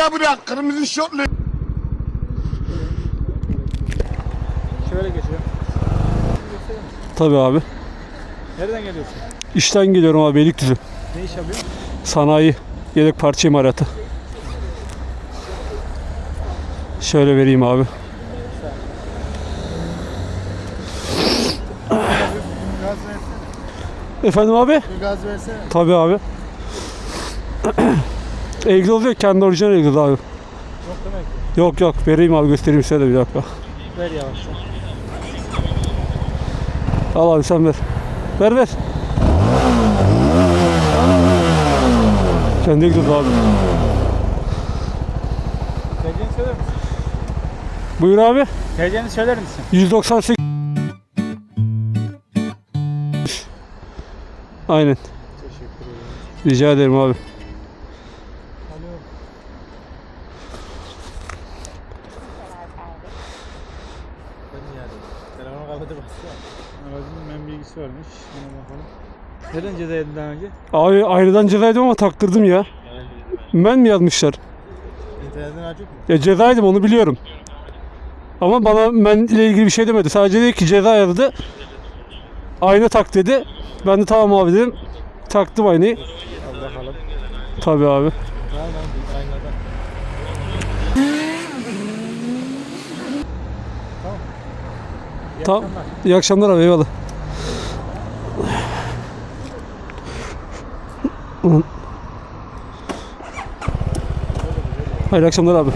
gel buraya kırmızı şortlu. Şöyle geçiyorum. Tabii abi. Nereden geliyorsun? İşten geliyorum abi Beylikdüzü. Ne iş yapıyorsun? Sanayi yedek parça imalatı. Şöyle vereyim abi. Gaz versene. Efendim abi? Bir gaz versene. Tabii abi. Egzoz yok kendi orijinal egzoz abi. Yok demek ki. Yok yok vereyim abi göstereyim size de bir dakika. Ver yavaşça. Al abi sen ver. Ver ver. Kendi egzoz abi. TC'ni söyler misin? Buyur abi. TC'ni söyler misin? 198 Aynen. Teşekkür ederim. Rica ederim abi. Niye arıyorum? Telefonu kapatıp baksana. Aracımın men bilgisi varmış. Buna bakalım. Neden ceza yedin daha önce? Abi ayrıdan cezaydım ama taktırdım ya. Men mi yazmışlar? İnternetten açık mı? Ya cezaydım onu biliyorum. Ama bana men ile ilgili bir şey demedi. Sadece dedi ki ceza yazdı. Ayna tak dedi. Ben de tamam abi dedim. Taktım aynayı. Tabii abi. Tamam. Tamam. İyi akşamlar abi eyvallah. Hayırlı akşamlar abi.